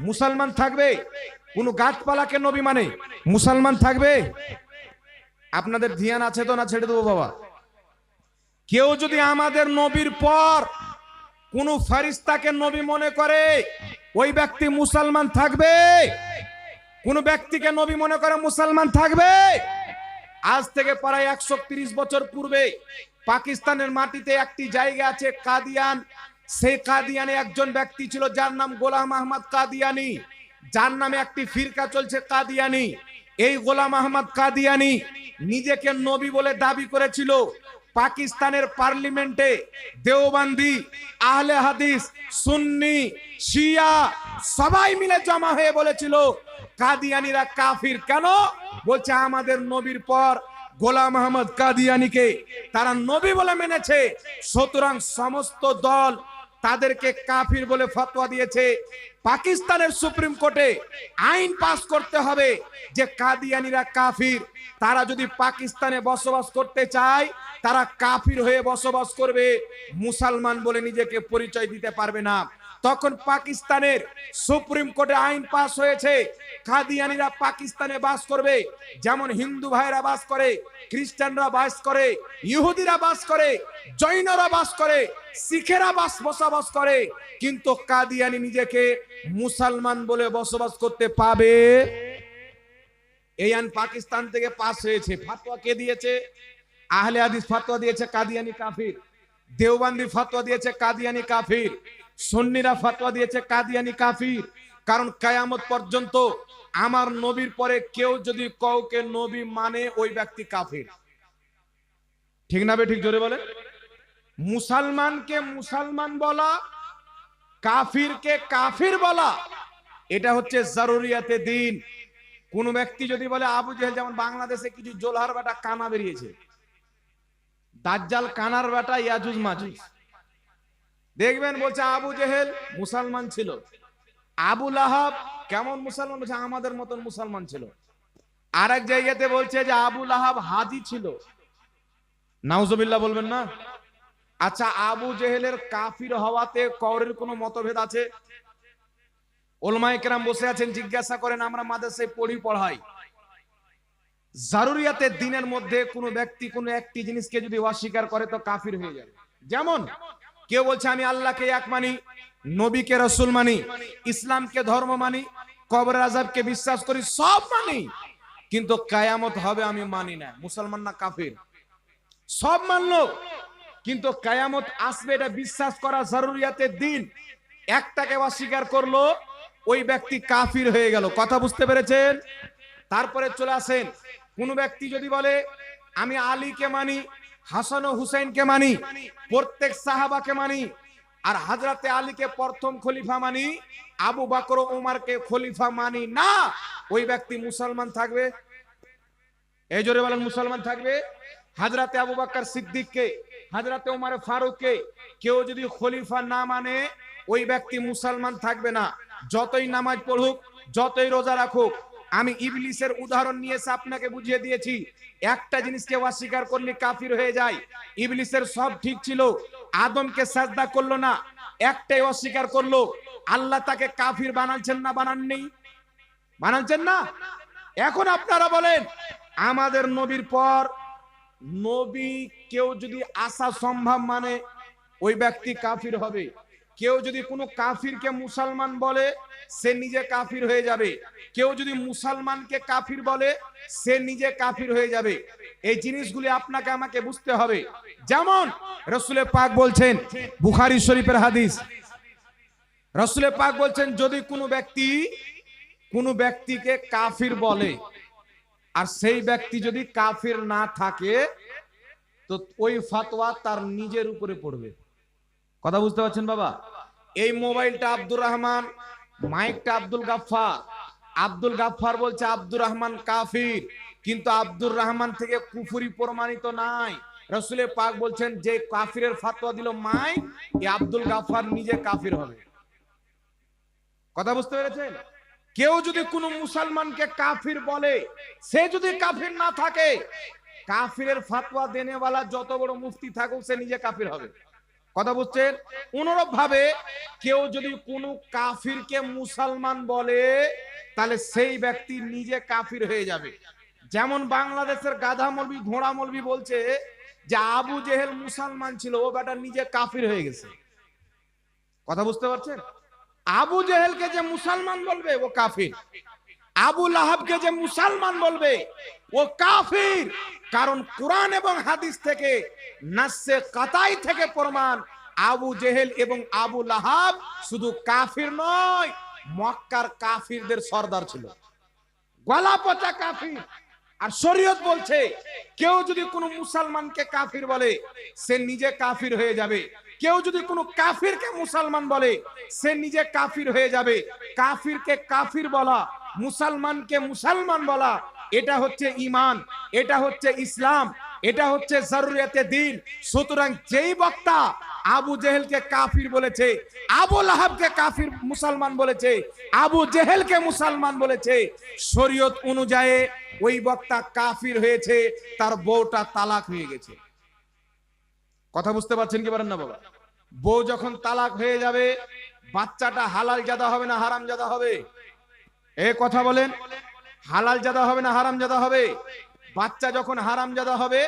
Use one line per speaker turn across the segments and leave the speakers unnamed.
মুসলমান থাকবে, কোন গাছপালাকে নবী মানে। মুসলমান থাকবে, আপনাদের ধ্যান আছে তো না ছেড়ে দেবো বাবা? কেউ যদি আমাদের নবীর পর কোন ফারিস্তাকে নবী মনে করে, ওই ব্যক্তি মুসলমান থাকবে, কোন ব্যক্তিকে নবী মনে করে মুসলমান থাকবে, আজ থেকে প্রায় একশো ত্রিশ বছর পূর্বে পাকিস্তানের মাটিতে একটি জায়গা আছে কাদিয়ান সেই কাদিয়ানি একজন ব্যক্তি ছিল, যার নাম গোলাম আহমদ কাদিয়ানি। যার নামে একটি ফিরকা চলছে কাদিয়ানি। এই গোলাম আহমদ কাদিয়ানি নিজেকে নবী বলে দাবি করেছিল। পাকিস্তানের পার্লিমেন্টে দেওবন্দি, আহলে হাদিস, সুন্নি, শিয়া সবাই মিলে জমা হয়ে বলেছিল, কাদিয়ানিরা কাফির কেন? বলছে, আমাদের নবীর পর গোলাম আহমদ কাদিয়ানিকে তারা নবী বলে মেনেছে। সুতরাং সমস্ত দল তাদেরকে কাফির বলে ফতোয়া দিয়েছে। পাকিস্তানের সুপ্রিম কোর্টে আইন পাস করতে হবে যে কাদিয়ানিরা কাফির। তারা যদি পাকিস্তানে বসবাস করতে চায়, তারা কাফির হয়ে বসবাস করবে। মুসলমান বলে নিজেকে পরিচয় দিতে পারবে না। তখন পাকিস্তানের সুপ্রিম কোর্টে আইন পাস হয়েছে। কাদিয়ানিরা পাকিস্তানে বাস করবে। যেমন হিন্দু ভাইরা বাস করে, খ্রিস্টানরা বাস করে, ইহুদিরা বাস করে, জৈনরা বাস করে, শিখেরা বাস বসবাস করে। কিন্তু কাদিয়ানি নিজেকে মুসলমান বলে বসবাস করতে পাবে। এই আইন পাকিস্তান থেকে পাস হয়েছে। ফাতোয়া কে দিয়েছে? আহলে হাদিস ফাতোয়া দিয়েছে কাদিয়ানি কাফির। দেওবন্দি ফাতোয়া দিয়েছে কাদিয়ানি কাফির। সুন্নিরা ফাতোয়া দিয়েছে, কাদিয়ানি কাফির। কারণ কায়ামত পর্যন্ত আমার নবীর পরে কেউ যদি কাউকে নবী মানে ওই ব্যক্তি কাফির। ঠিক না ঠিক জোরে বলে মুসলমানকে মুসলমান বলা, কাফিরকে কাফির বলা, এটা হচ্ছে জরুরিয়াতে দিন। কোন ব্যক্তি যদি বলে, আবু জেহেল, যেমন বাংলাদেশে কিছু জোলহার বেটা কানা বেরিয়েছে, দাজ্জাল কানার বেটা ইয়াজুজ মাজুজ। দেখবেন বলছে আবু জেহেল মুসলমান ছিল। আবু লাহাব কেমন মুসলমান? বলছে, আমাদের মতন মুসলমান ছিল। আর এক জায়গাতে বলছে যে আবু লাহাব হাজি ছিল। নাউজবিল্লাহ বলবেন না? আচ্ছা আবু জেহেলের কাফির হওয়াতে কৌরের কোনো মতভেদ আছে? ওলমায়ে কেরাম বসে আছেন, জিজ্ঞাসা করেন, আমরা মাদ্রাসায় পড়ি, পড়াই। জারুরিয়াতের দিনের মধ্যে কোনো ব্যক্তি কোনো একটি জিনিসকে যদি অস্বীকার করে, তো কাফির হয়ে যাবে। যেমন কেউ বলছে, আমি আল্লাহকে এক মানি, নবীকে রসুল মানি, ইসলামকে ধর্ম মানি কবর আজাবকে বিশ্বাস করি, সব মানি। কিন্তু কায়ামত হবে আমি মানি না। মুসলমান না কাফির? সব মানলো। কিন্তু কায়ামত আসবে, এটা বিশ্বাস করা জরুরিয়াতের দিন। একটাকে অস্বীকার করল, ওই ব্যক্তি কাফির হয়ে গেল। কথা বুঝতে পেরেছেন? তারপরে চলে আসেন। কোন ব্যক্তি যদি বলে, আমি আলীকে মানি হাসান ও হুসাইনকে মানি, প্রত্যেক সাহাবাকে মানি, আর হাজরাতে আলীকে প্রথম খলিফা মানি, আবু বাকর উমারকে খলিফা মানি না। ওই ব্যক্তি মুসলমান থাকবে। এই জোরে বলেন, মুসলমান থাকবে। হাজরাতে আবু বাক্কার সিদ্দিককে, হাজরাতে উমার ফারুককে কেউ যদি খলিফা না মানে ওই ব্যক্তি মুসলমান থাকবে না। যতই নামাজ পড়ুক, যতই রোজা রাখুক আমি ইবলিসের উদাহরণ নিয়ে আপনাকে বুঝিয়ে দিয়েছি। একটা জিনিসকে অস্বীকার করলে কাফির হয়ে যায়। ইবলিসের সব ঠিক ছিল, আদমকে সাজদা করল না, একটাই অস্বীকার করল, আল্লাহ তাকে কাফির বানাচ্ছেন না, বানাননি? বানাচ্ছেন না? এখন আপনারা বলেন, আমাদের নবীর পর নবী কেউ যদি আসা সম্ভব মানে ওই ব্যক্তি কাফির হবে। কেউ যদি কোনো কাফিরকে মুসলমান বলে, সে নিজে কাফির হয়ে যাবে। কেউ যদি মুসলমানকে কাফির বলে, সে নিজে কাফির হয়ে যাবে। এই জিনিসগুলি আপনাকে আমাকে বুঝতে হবে। যেমন রসুলে পাক বলছেন, বুখারি শরীফের হাদিস রসুলে পাক বলছেন, যদি কোনো ব্যক্তি, কোনো ব্যক্তিকে কাফির বলে, আর সেই ব্যক্তি যদি কাফির না থাকে, তো ওই ফাতোয়া তার নিজের উপরে পড়বে। কথা বুঝতে পারছেন, বাবা? এই মোবাইলটা আব্দুর রহমান, মাইকটা আব্দুল গাফফার। আব্দুল গাফফার বলছে, আব্দুর রহমান কাফির। কিন্তু আব্দুর রহমান থেকে কুফুরি প্রমাণিত নাই। রসুলে পাক বলছেন, যে কাফিরের ফাতোয়া দিল মাই এই আব্দুল গাফফার নিজে কাফির হবে। কথা বুঝতে পেরেছেন? কেউ যদি কোনো মুসলমানকে কাফির বলে, সে যদি কাফির না থাকে, কাফিরের ফাতোয়া দেনেওয়ালা যত বড় মুফতি থাকুক, সে নিজে কাফির হবে। কথা বুঝছেন? অনুরূপ ভাবে কেউ যদি কোনো কাফিরকে মুসলমান বলে, তাহলে সেই ব্যক্তি নিজে কাফির হয়ে যাবে। যেমন বাংলাদেশের গাধা মলবি, ঘোড়া মলবি বলছে যে আবু জেহেল মুসলমান ছিল, ও বেটা নিজে কাফির হয়ে গেছে। কথা বুঝতে পারছেন? আবু জেহেলকে যে মুসলমান বলবে, ও কাফির। আবু লাহাবকে যে মুসলমান বলবে, ও কাফির। কারণ কোরআন এবং হাদিস থেকে, নাসে কাতাই থেকে প্রমাণ আবু জেহেল এবং আবু লাহাব শুধু কাফির নয়, মক্কার কাফিরদের সর্দার ছিল। গলা পচা কাফির। আর শরীয়ত বলছে, কেউ যদি কোনো মুসলমানকে কাফির বলে, সে নিজে কাফির হয়ে যাবে। কেউ যদি কোনো কাফিরকে মুসলমান বলে, সে নিজে কাফির হয়ে যাবে। কাফিরকে কাফির বলা মুসলমানকে মুসলমান বলা, এটা হচ্ছে ইমান এটা হচ্ছে ইসলাম, এটা হচ্ছে জরুরিয়াতে দিন। সুতরাং যেই বক্তা আবু জেহেলকে কাফির বলেছে, আবু লাহাবকে কাফির মুসলমান বলেছে, আবু জেহেলকে মুসলমান বলেছে, শরীয়ত অনুযায়ী ওই বক্তা কাফির হয়েছে, তার বউটা তালাক হয়ে গেছে। কথা বুঝতে পারছেন কি পারেন না বাবা? বউ যখন তালাক হয়ে যাবে, বাচ্চাটা হালাল জাদা হবে না হারাম জাদা হবে? এ কথা বলেন, হালাল জাদা হবে না হারাম জাদা হবে? বাচ্চা যখন হারাম জাদা হবে,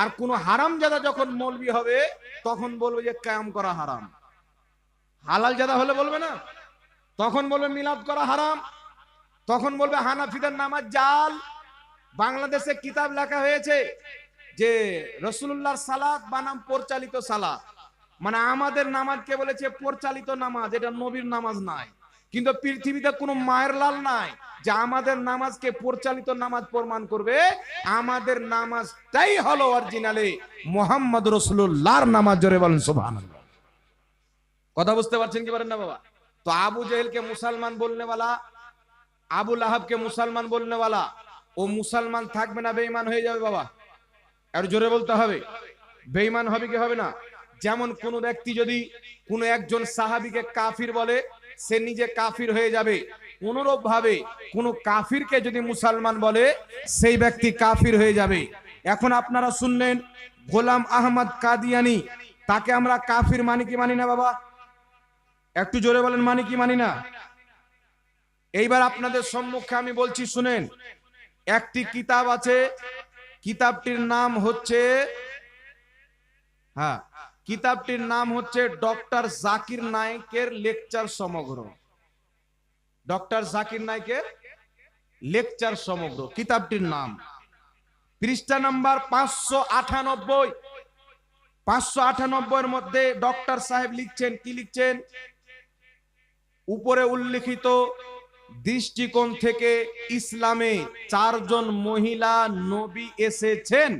আর কোন হারাম জাদা যখন মলবি হবে, তখন বলবে যে কায়াম করা হারাম। হালাল জাদা হলে বলবে না? তখন বলবে মিলাদ করা হারাম। তখন বলবে হানাফিদের নামাজ জাল। বাংলাদেশে কিতাব লেখা হয়েছে যে রসুল্লাহর সালাদ বানাম পরিচালিত সালাদ মানে আমাদের নামাজকে বলেছে পরিচালিত নামাজ, এটা নবীর নামাজ নাই। কিন্তু পৃথিবীতে কোনো মায়ের লাল নাই যে আমাদের নামাজকে পরিচালিত নামাজ প্রমাণ করবে। আমাদের নামাজটাই হলো অরিজিনালে মোহাম্মদ রসুল্লাহর নামাজ। জোরে বলেন, সুবহানাল্লাহ। কথা বুঝতে পারছেন কি পারেন না বাবা? তো আবু জেহেলকে মুসলমান বলনেওয়ালা আবু লাহাবকে মুসলমান বলনেওয়ালা ও মুসলমান থাকবে না, বেঈমান হয়ে যাবে বাবা। আর জোরে বলতে হবে, বেঈমান হবে কি হবে না? যেমন কোন ব্যক্তি যদি কোন একজন সাহাবিকে কাফির বলে সে নিজে কাফির হয়ে যাবে। অনুরূপ ভাবে কোন কাফিরকে যদি মুসলমান বলে, সেই ব্যক্তি কাফির হয়ে যাবে। এখন আপনারা শুনলেন গোলাম আহমদ কাদিয়ানি, তাকে আমরা কাফির মানি কি মানি না বাবা? একটু জোরে বলেন, মানি কি মানি না? এইবার আপনাদের সম্মুখে আমি বলছি, শুনেন, একটি কিতাব আছে, কিতাবটির নাম হচ্ছে হ্যাঁ কিতাবটির নাম হচ্ছে ডক্টর জাকির নায়কের লেকচার সমগ্র। ডক্টর জাকির নায়কের লেকচার সমগ্র, কিতাবটির নাম। পৃষ্ঠা নাম্বার পাঁচশো আটানব্বই। পাঁচশো আটানব্বই এর মধ্যে ডক্টর সাহেব লিখছেন, কি লিখছেন? উপরে উল্লেখিত দৃষ্টিকোণ থেকে ইসলামে চারজন মহিলা নবী এসেছেন।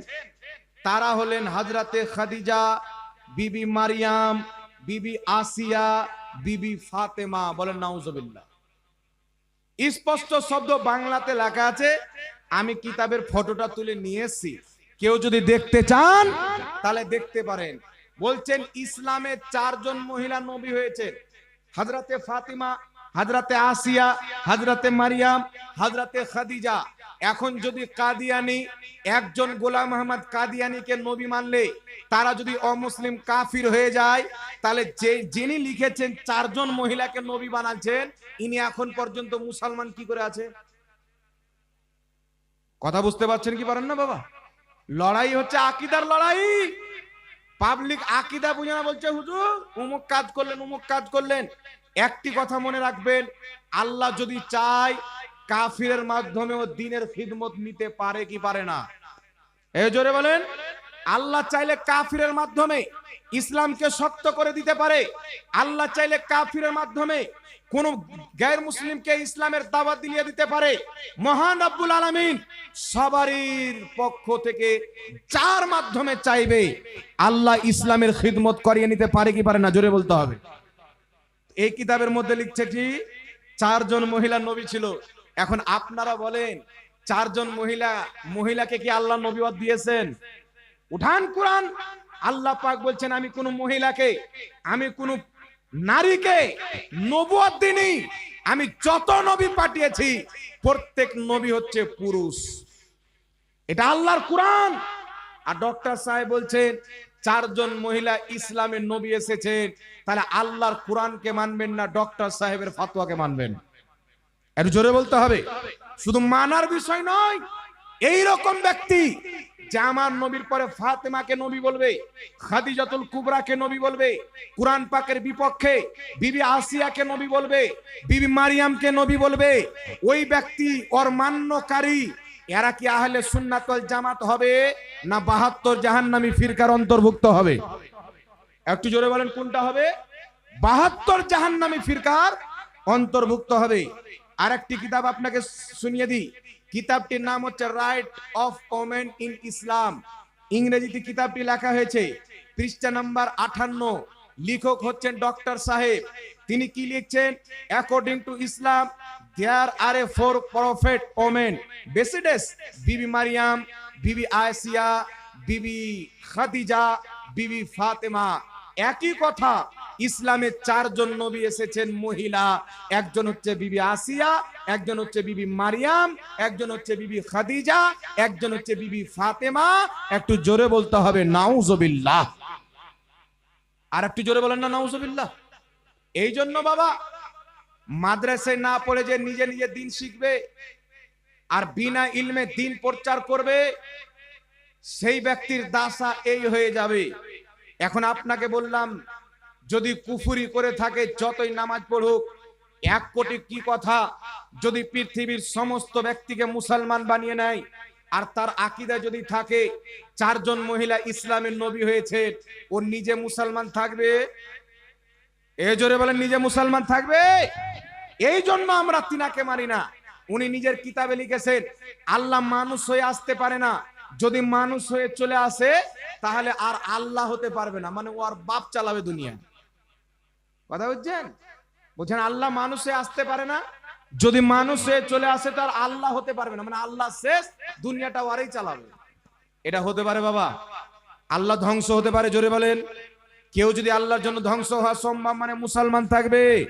তারা হলেন হাজরাতে খাদিজা বিবি মারিয়াম, বিবি আসিয়া, বিবি ফাতেমা বলেন নাউজুবিল্লাহ। স্পষ্ট শব্দ বাংলাতে লেখা আছে, আমি কিতাবের ফটোটা তুলে নিয়ে এসেছি। কেউ যদি দেখতে চান, তাহলে দেখতে পারেন। বলছেন, ইসলামে চারজন মহিলা নবী হয়েছে। হাজরাতে ফাতিমা, হাজরাতে আসিয়া, হাজরাতে মারিয়াম, হাজরাতে খাদিজা। এখন যদি কাদিয়ানি একজন গোলাম আহমদ কাদিয়ানিকে নবী মানলে, তারা যদি অমুসলিম কাফির হয়ে যায়, তাহলে যে যিনি লিখেছেন চারজন মহিলাকে নবী বানাচ্ছেন, ইনি এখন পর্যন্ত মুসলমান কি করে আছে? কথা বুঝতে পারছেন কি পারেন না বাবা? লড়াই হচ্ছে আকিদার লড়াই। পাবলিক আকিদা বুঝে না বলছে, হুজুর, উমুক কাজ করলেন, উমুক কাজ করলেন। একটি কথা মনে রাখবেন, আল্লাহ যদি চায় কাফিরের মাধ্যমেও দিনের খিদমত নিতে পারে কি পারে না? এ জোরে বলেন। আল্লাহ চাইলে কাফিরের মাধ্যমে ইসলামকে শক্ত করে দিতে পারে। আল্লাহ চাইলে কাফিরের মাধ্যমে কোন গায়ের মুসলিমকে ইসলামের দাওয়াত দিয়ে দিতে পারে। মহান আব্বুল আলামিন সবারই পক্ষ থেকে যার মাধ্যমে চাইবে আল্লাহ ইসলামের খিদমত করিয়ে নিতে পারে কি পারে না, জোরে বলতে হবে। এই কিতাবের মধ্যে লিখছে কি? চারজন মহিলা নবী ছিল। এখন আপনারা বলেন, চারজন মহিলা, মহিলাকে কি আল্লাহ নবীবাদ দিয়েছেন? উঠান কোরআন। আল্লাহ পাক বলছেন, আমি কোন মহিলাকে, আমি কোন নারীকে নবুয়াদ দিনই আমি যত নবী পাঠিয়েছি, প্রত্যেক নবী হচ্ছে পুরুষ। এটা আল্লাহর কোরআন। আর ডক্টর সাহেব বলছেন, চারজন মহিলা ইসলামের নবী এসেছেন, তাহলে আল্লাহর কোরআনকে মানবেন না, ডক্টর সাহেবের ফাতোয়াকে মানবেন। একটু জোরে বলতে হবে। শুধু মানার বিষয় নয় এই রকম ব্যক্তি যে আমার নবীর পরে ফাতেমাকে নবী বলবে, খাদিজাতুল কুবরাকে নবী বলবে, কুরআন পাকের বিপক্ষে বিবি আসিয়াকে নবী বলবে, বিবি মারিয়ামকে নবী বলবে, ওই ব্যক্তি ওর মান্যকারী এরা কি আহলে সুন্নাতল জামাত হবে না বাহাত্তর জাহান্নামী ফিরকার অন্তর্ভুক্ত হবে? একটু জোরে বলেন, কোনটা হবে? বাহাত্তর জাহান্নামী ফিরকার অন্তর্ভুক্ত হবে। আর একটি কিতাব আপনাকে শুনিয়ে দিই। কিতাবটির নাম হচ্ছে right of women in Islam ইংরেজিতে কিতাবটি লেখা হয়েছে, পৃষ্ঠা নাম্বার আঠান্ন। লেখক হচ্ছেন ডক্টর সাহেব। তিনি কি লিখছেন? According to Islam there are a four prophet women besides Bibi Mariam, Bibi আয়সিয়া বিবি খাদিজা, বিবি ফাতেমা। একই কথা ইসলামের চারজন নবী এসেছেন মহিলা। একজন হচ্ছে বিবি আসিয়া, একজন হচ্ছে বিবি মারিয়াম, একজন হচ্ছে বিবি খাদিজা, একজন হচ্ছে বিবি ফাতেমা। একটু জোরে বলতে হবে, নাউজবিল্লাহ। আর একটু জোরে বলেন না, নাউজবিল্লাহ। এই জন্য বাবা, মাদ্রাসায় না পড়ে যে নিজে নিজে দিন শিখবে, আর বিনা ইলমে দিন প্রচার করবে, সেই ব্যক্তির দাসা এই হয়ে যাবে। এখন আপনাকে বললাম যদি কুফুরি করে থাকে, যতই নামাজ পড়ুক, এক কোটি কি কথা? যদি পৃথিবীর সমস্ত ব্যক্তিকে মুসলমান বানিয়ে নেয়, আর তার আকিদা যদি থাকে, চারজন মহিলা ইসলামের নবী হয়েছে, ও নিজে মুসলমান থাকবে? এ জোরে বলেন, নিজে মুসলমান থাকবে? এই জন্য আমরা তিনাকে মারি না। উনি নিজের কিতাবে লিখেছেন, আল্লাহ মানুষ হয়ে আসতে পারে না। যদি মানুষ হয়ে চলে আসে, তাহলে আর আল্লাহ হতে পারবে না। মানে ও আর বাপ চালাবে দুনিয়া কথা বুঝছেন? বলছেন, আল্লাহ মানুষে আসতে পারে না। যদি মানুষে চলে আসে তো আর আল্লাহ হতে পারবে না। মানে আল্লাহ শেষ, দুনিয়াটা ওয়ারেই চালাবে। এটা হতে পারে বাবা। আল্লাহ ধ্বংস হতে পারে, জোরে বলেন। কেউ যদি আল্লাহর জন্য ধ্বংস হওয়া সম্ভব মানে মুসলমান থাকবে।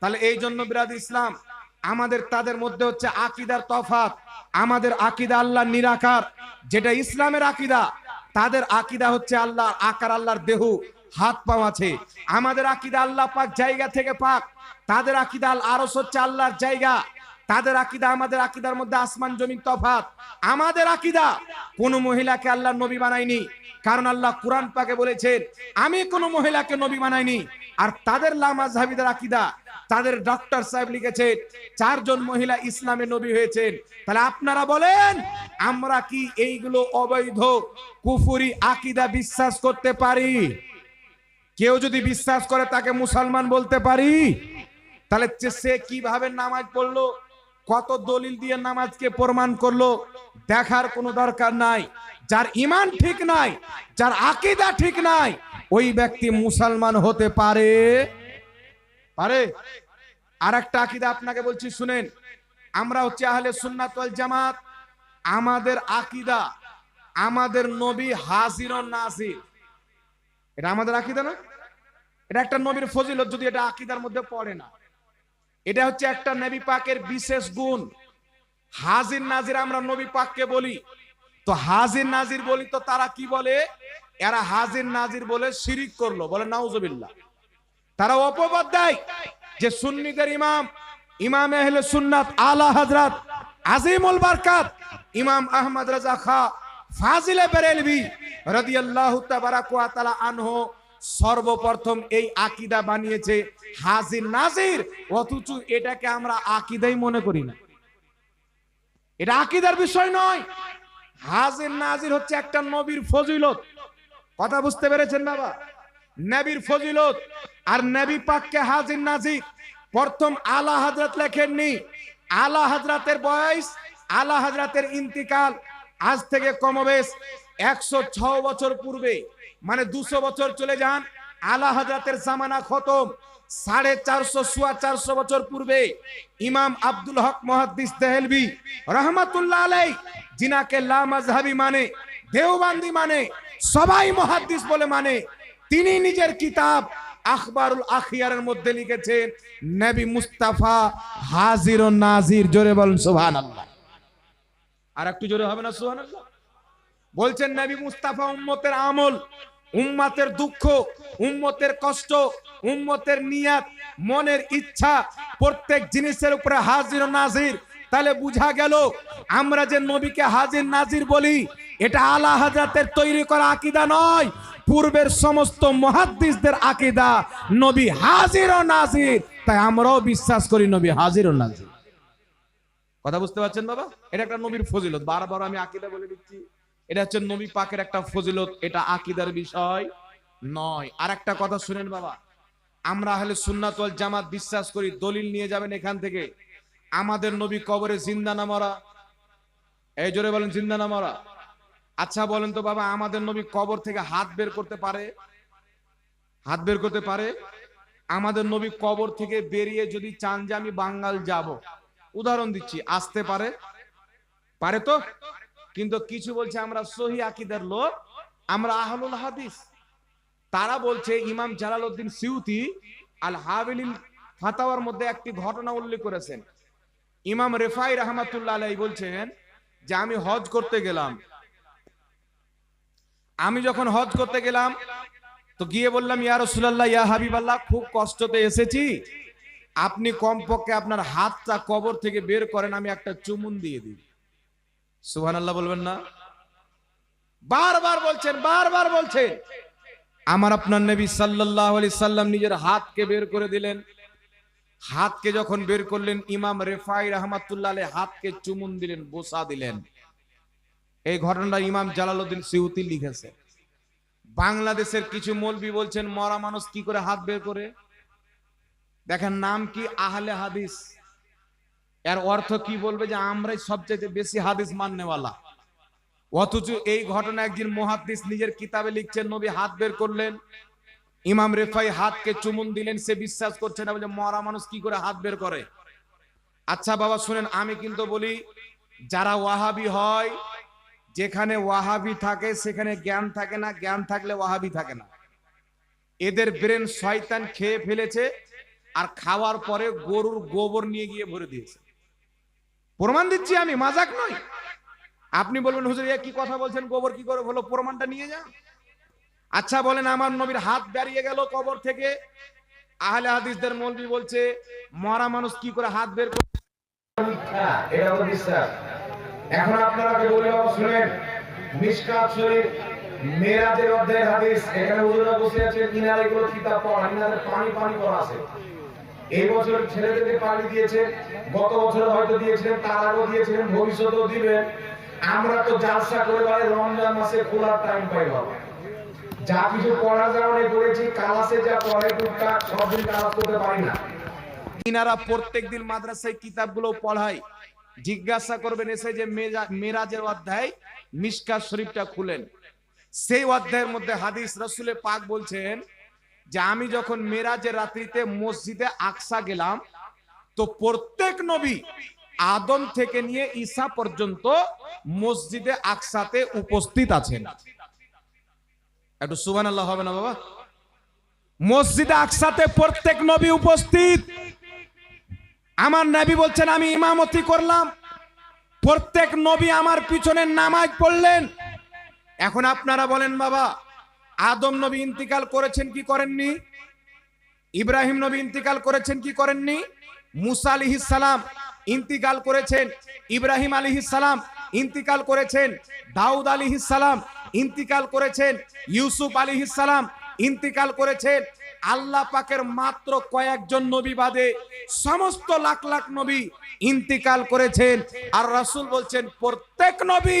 তাহলে এই জন্য বিরাদ ইসলাম। আমাদের, তাদের মধ্যে হচ্ছে আকিদার তফাত। আমাদের আকিদা আল্লাহ নিরাকার। যেটা ইসলামের আকিদা, তাদের আকিদা হচ্ছে আল্লাহ আকার, আল্লাহর দেহ। হাত পাও আছে। আমাদের আকিদা আল্লাহ পাক জায়গা থেকে পাক। তাদের আকিদা আল আরস হচ্ছে আল্লাহর জায়গা। তাদের আকিদা আমাদের আকিদার মধ্যে আসমান, জমিন তফাত আমাদের আকিদা, কোন মহিলাকে আল্লাহ নবী বানায়নি। কারণ আল্লাহ কোরআন পাকে বলেছেন, আমি কোন মহিলাকে নবী বানাইনি আর তাদের লামাজহাবিদের আকিদা, তাদের ডক্টর সাহেব লিখেছেন, চারজন মহিলা ইসলামে নবী হয়েছেন। তাহলে আপনারা বলেন, আমরা কি এইগুলো অবৈধ কুফুরি আকিদা বিশ্বাস করতে পারি? কেউ যদি বিশ্বাস করে তাকে মুসলমান বলতে পারি? তাহলে সে কীভাবে নামাজ পড়ল? কত দলিল দিয়ে নামাজকে প্রমাণ করল? দেখার কোনো দরকার নাই। যার ইমান ঠিক নাই, যার আকিদা ঠিক নাই, ওই ব্যক্তি মুসলমান হতে পারে? পারে? আর একটা আকিদা আপনাকে বলছি, শুনেন। আমরা হচ্ছে আহলে সুন্নাত ওয়াল জামাত। আমাদের আকিদা, আমাদের নবী হাজির নাজির। এটা আমাদের আকিদা না? এটা একটা নবীর ফজিলত যদি এটা আকিদার মধ্যে পড়ে না। এটা হচ্ছে একটা নবী পাকের বিশেষ গুণ। হাজির নাজির আমরা নবী পাককে বলি। তো হাজির নাজির বলি তো তারা কি বলে? এরা হাজির নাজির বলে শিরিক করল, বলে নাউজুবিল্লাহ। তারা অপবাদ দেয় যে সুন্নিদের ইমাম ইমাম আহলে সুন্নাত আলা হযরত আজিমুল বারকাত, ইমাম আহমদ রাজা খা ফাজিলে বেরেলভি রাদিয়াল্লাহু তাবারাক ওয়া তাআলা আনহু সর্বপ্রথম এই আকীদা বানিয়েছে হাজির নাজির, অথচ এটাকে আমরা আকীদাই মনে করি না। এটা আকীদার বিষয় নয়। হাজির নাজির হচ্ছে একটা নবীর ফজিলত। কথা বুঝতে পেরেছেন বাবা? নবীর ফজিলত। আর নবী পাককে হাজির নাজির। প্রথম আলা হযরত লেখেননি। আলা হাজরাতের বয়স, আলা হাজরাতের ইন্তিকাল। আজ থেকে কমবেশ একশো ছ বছর পূর্বে মানে দুশো বছর চলে যান, আলা হযরতের জামানা খতম, সাড়ে চারশো সোয়া চারশো বছর পূর্বে, ইমাম আব্দুল হক মহাদ্দিস তেহেলবি রহমাতুল্লাহ আলাই জিনাকে লা মানে দেওবান্দি মানে সবাই মহাদ্দিস বলে মানে তিনি নিজের কিতাব আখবারুল আখিয়ারের মধ্যে লিখেছেন, নবী মুস্তাফা হাজির ও নাজির জোরে বলেন সুবহানাল্লাহ। আর একটু জোরে হবে না, সুবহানাল্লাহ? বলছেন নবী মুস্তাফা উম্মতের আমল, উম্মাতের দুঃখ, উম্মতের কষ্ট, উম্মতের নিয়াত, মনের ইচ্ছা, প্রত্যেক জিনিসের উপরে হাজির ও নাজির। তাহলে বুঝা গেল, আমরা যে নবীকে হাজির নাজির বলি, এটা আলা হাজাতের তৈরি করা আকিদা নয়। পূর্বের সমস্ত মহাদ্দিসদের আকিদা, নবী হাজির ও নাজির। তাই আমরাও বিশ্বাস করি নবী হাজির ও নাজির। কথা বুঝতে পারছেন বাবা? এটা একটা নবীর ফজিলত। বারবার আমি আকিদা বলে দিচ্ছি। এটা হচ্ছে নবী পাকের একটা ফজিলত। এটা আকিদার বিষয় নয়। আর একটা কথা শুনেন বাবা। আমরা হলে সুন্নাত ওয়াল জামাত বিশ্বাস করি, দলিল নিয়ে যাবেন এখান থেকে। আমাদের নবী কবরে জিন্দা না মরা। এই জোরে বলেন, জিন্দা না মরা। আচ্ছা বলেন তো বাবা, আমাদের নবী কবর থেকে হাত বের করতে পারে? হাত বের করতে পারে? আমাদের নবী কবর থেকে বেরিয়ে যদি চান যে আমি বাঙ্গাল যাব। উদাহরণ দিচ্ছি, আসতে পারে? পারে তো? কিন্তু কিছু বলছে, আমরা সহি আকিদার লোক, আমরা আহলুল হাদিস। তারা বলছে, ইমাম জালালউদ্দিন সিউতি আল হাবিলিল ফাতাওয়ার মধ্যে একটি ঘটনা উল্লেখ করেছেন। ইমাম রেফাই রহমাতুল্লাহ আলাই বলছেন যে, আমি হজ করতে গেলাম। আমি যখন হজ করতে গেলাম, তো গিয়ে বললাম, ইয়া রাসূলুল্লাহ, ইয়া হাবিবাল্লাহ, খুব কষ্টতে এসেছি। আপনি কমপক্ষে আপনার হাতটা কবর থেকে বের করেন, আমি একটা চুমুন দিয়ে দিই। সুবহানাল্লাহ বলবেন না? বারবার বলছেন বারবার বলছেন। আমার আপনার নবী সাল্লাল্লাহু আলাইহি সাল্লাম নিজের হাতকে বের করে দিলেন। হাতকে যখন বের করলেন, ইমাম রেফাই রহমাতুল্লাহ হাতকে চুমুন দিলেন, বোসা দিলেন। এই ঘটনাটা ইমাম জালালউদ্দিন সিউতি লিখেছে। বাংলাদেশের কিছু মৌলবি বলছেন, মরা মানুষ কি করে হাত বের করে? দেখেন নাম কি? আহলে হাদিস। এর অর্থ কি বলবে? যে আমরাই সবচেয়ে বেশি হাদিস মাননেওয়ালা। অথচ এই ঘটনা একদিন মহাদিস নিজের কিতাবে লিখছেন, নবী হাত বের করলেন। ইমাম রেফাই হাতকে চুমুন দিলেন, সে বিশ্বাস করছে না বলে মরা মানুষ কি করে হাত বের করে? আচ্ছা বাবা, শুনেন, আমি কিন্তু বলি, যারা ওয়াহাবি হয়, যেখানে ওয়াহাবি থাকে, সেখানে জ্ঞান থাকে না, জ্ঞান থাকলে ওয়াহাবি থাকে না। এদের ব্রেন শয়তান খেয়ে ফেলেছে আর খাওয়ার পরে গরুর গোবর নিয়ে গিয়ে ভরে দিয়েছে। প্রমাণ দিচ্ছি আমি, মাজাক নয়। আপনি বলবেন, হুজুর কি কথা বলছেন? গোবর কি করে হলো? প্রমাণটা নিয়ে যান আচ্ছা বলেন, আমার নবীর হাত বেরিয়ে গেল কবর থেকে। আহলে হাদিসদের মৌলবি বলছে, মরা মানুষ কি করে হাত বের করে।
এখন আপনারা যে বলে শুনেন। মিশকাত শরীফ, মেরাজের অধ্যায়ের হাদিস। এখানে হুজুরা বসে আছে ইনার এগুলো কিতাব পড়া ইনারে পানি পানি করা আছে। এই বছর ছেলেদেরকে পানি দিয়েছে, গত বছর হয়তো দিয়েছিলেন, তার আগেও দিয়েছিলেন, ভবিষ্যতেও দিবেন। আমরা তো জালসা করে পারে রমজান মাসে খোলার টাইম পাই বাবা যা কিছু পড়া যাওয়া করেছি কালাসে যা পড়ে টুকটাক, সব দিন কালাস করতে পারি না।
ইনারা প্রত্যেকদিন মাদ্রাসায় কিতাবগুলো পড়ায়। জিজ্ঞাসা করবেন এসে যে মেরাজের অধ্যায় মিশকা শরীফটা খুলেন। সেই অধ্যায়ের মধ্যে হাদিস রসুলে পাক বলছেন যে আমি যখন মেরাজের রাত্রিতে মসজিদে আকসা গেলাম, তো প্রত্যেক নবী আদম থেকে নিয়ে ঈসা পর্যন্ত মসজিদে আকসাতে উপস্থিত আছেন। একটু সুবান আল্লাহ হবে না বাবা? মসজিদে আকসাতে প্রত্যেক নবী উপস্থিত। আমার নবী বলছেন, আমি ইমামতি করলাম। প্রত্যেক নবী আমার পিছনে নামাজ পড়লেন। এখন আপনারা বলেন, বাবা আদম নবী ইন্তিকাল করেছেন কি করেননি? ইব্রাহিম নবী ইন্তিকাল করেছেন কি করেননি? মুসা আলিহিস সালাম ইন্তিকাল করেছেন, ইব্রাহিম আলিহিস সালাম ইন্তিকাল করেছেন, দাউদ আলিহিস সালাম ইন্তিকাল করেছেন, ইউসুফ আলিহিস সালাম ইন্তিকাল করেছেন। আল্লাহ পাকের মাত্র কয়েকজন নবী বাদে সমস্ত লাখ লাখ নবী ইন্তিকাল করেছেন। আর রাসূল বলছেন, প্রত্যেক নবী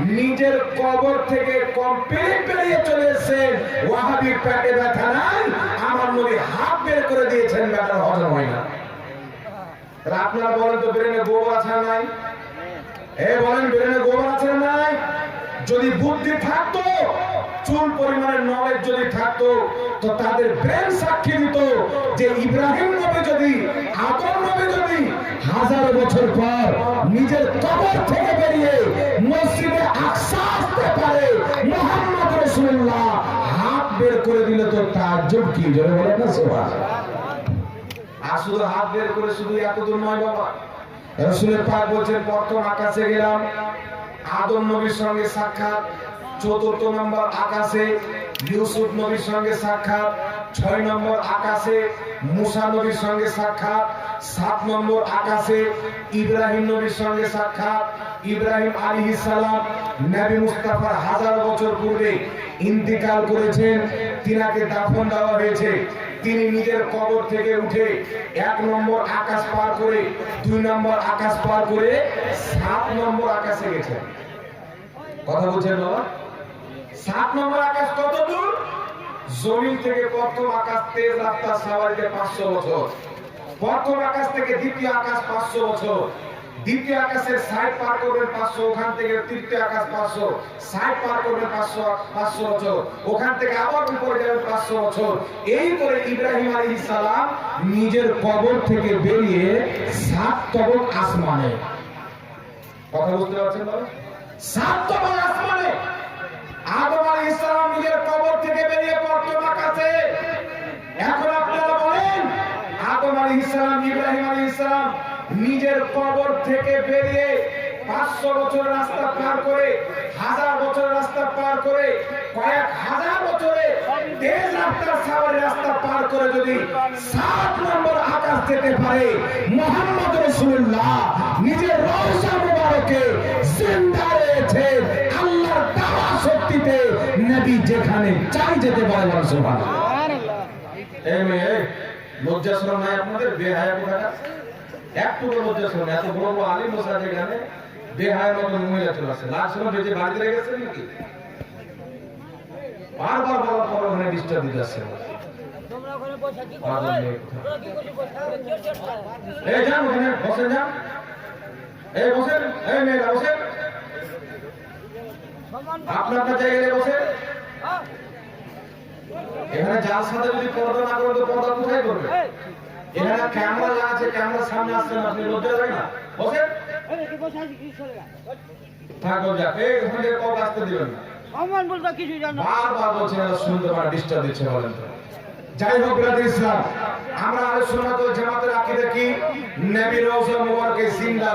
নিজের কবর থেকে কমপ্লিট পেরিয়ে চলে এসেছেন ওয়াহাবি ব্যথা নাই আমার নবী হাত বের করে দিয়েছেন ব্যথা হজম হয় না। আপনারা বলেন তো, ব্রেনে গোবর আছে নাই? এ বলেন, ব্রেনে গোবর আছে নাই? যদি বুদ্ধি থাকতো চুল পরিমাণের নলেজ যদি থাকতো, তো তাদের ব্রেন সাক্ষী দিত যে ইব্রাহিম নবী যদি, আদম নবী যদি হাজার বছর পর নিজের কবর থেকে বেরিয়ে মসজিদে আকসা আসতে পারে, মোহাম্মদ রসুল্লাহ হাত বের করে দিলে তো তাজ্জব কি? জোরে বলে না সোভা আর হাত বের করে শুধু এত নয় বাবা, রসুলের পাক বলছেন, প্রথম আকাশে গেলাম, আদম নবীর সঙ্গে সাক্ষাৎ চতুর্থ নম্বর আকাশে ইউসুফ নবীর সঙ্গে সাক্ষাৎ। ছয় নম্বর আকাশে মুসা নবীর সঙ্গে সাক্ষাৎ। সাত নম্বর আকাশে ইব্রাহিম নবীর সঙ্গে সাক্ষাৎ। ইব্রাহিম আলী সালাম নবী মুস্তাফার হাজার বছর পূর্বে ইন্তিকাল করেছেন। তিনাকে দাফন দেওয়া হয়েছে। তিনি নিজের কবর থেকে উঠে এক নম্বর আকাশ পার করে, দুই নম্বর আকাশ পার করে সাত নম্বর আকাশে গেছেন। কথা বলছেন বাবা? সাত নম্বর আকাশ কত দূর জমিন থেকে প্রথম আকাশ তেজ রাস্তার সাওয়ারিতে পাঁচশো বছর। প্রথম আকাশ থেকে দ্বিতীয় আকাশ পাঁচশো বছর। দ্বিতীয় আকাশের সাইড পার করবেন পাঁচশো, ওখান থেকে তৃতীয় আকাশ পাঁচশো, সাইড পার করবেন পাঁচশো পাঁচশো বছর। ওখান থেকে আবার উপরে যাবেন পাঁচশো বছর। এই করে ইব্রাহিম আলী সালাম নিজের কবর থেকে বেরিয়ে সাত তবক আসমানে। কথা বুঝতে পারছেন? সাত তবক আসমানে। নিজের কবর থেকে বেরিয়ে পাঁচশো বছর রাস্তা পার করে, হাজার বছর রাস্তা পার করে, কয়েক হাজার বছরে তেজ রাস্তার সাওয়ারি রাস্তা পার করে যদি সাত নম্বর আকাশ যেতে পারে, মোহাম্মদ রসুল্লাহ নিজের রওজা মুবারকে রয়েছে আল্লাহর দেওয়া শক্তিতে নবী যেখানে চাই যেতে পারে এই মেয়ে লজ্জা শরম নাই আপনাদের? বেহায়া কোথাকা একটু লজ্জা শরম এত বড় বড় আলিম বসে আছে এখানে বেহায়ের মতো মহিলা চলে আসে লাজ শরম বেঁচে বাড়িতে রেখেছে নাকি? বারবার বলার পর ওখানে ডিস্টার্ব দিতে আসছে।
বসে এই? বসে?
যান ওখানে, বসেন যান। এই বসেন, এই মেয়েরা বসেন।
সম্মান
আপনার জায়গায়
হ্যাঁ?
এখানে যার সাথে যদি পর্দা না করেন তো পর্দা কোথায় করবে? এখানে ক্যামেরা আছে ক্যামেরার সামনে আসছেন আপনি না।
বসে?
এই কল আসতে দিবেন না।
বলতে কিছুই জানো।
বারবার বলছেন শুনতে পারে ডিস্টার্ব দিচ্ছে বলেন তো। যাই হোক রাতে ইসলাম আমরা আলোচনা তো জামাতের আকিদা কি? নবী মুবারকে জিন্দা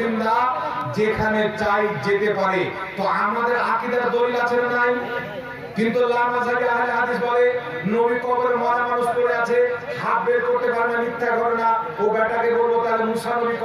জিন্দা যেখানে চাই যেতে পারে। তো আমাদের আকিদার দলিল আছে না নাই? কিন্তু লামাজাবি আহলে হাদিস বলে, নবী কবরে মরা মানুষ পড়ে আছে, হাত বের করতে পারে না, মিথ্যা করে না ও বেটাকে বলব তাহলে মুসা নবী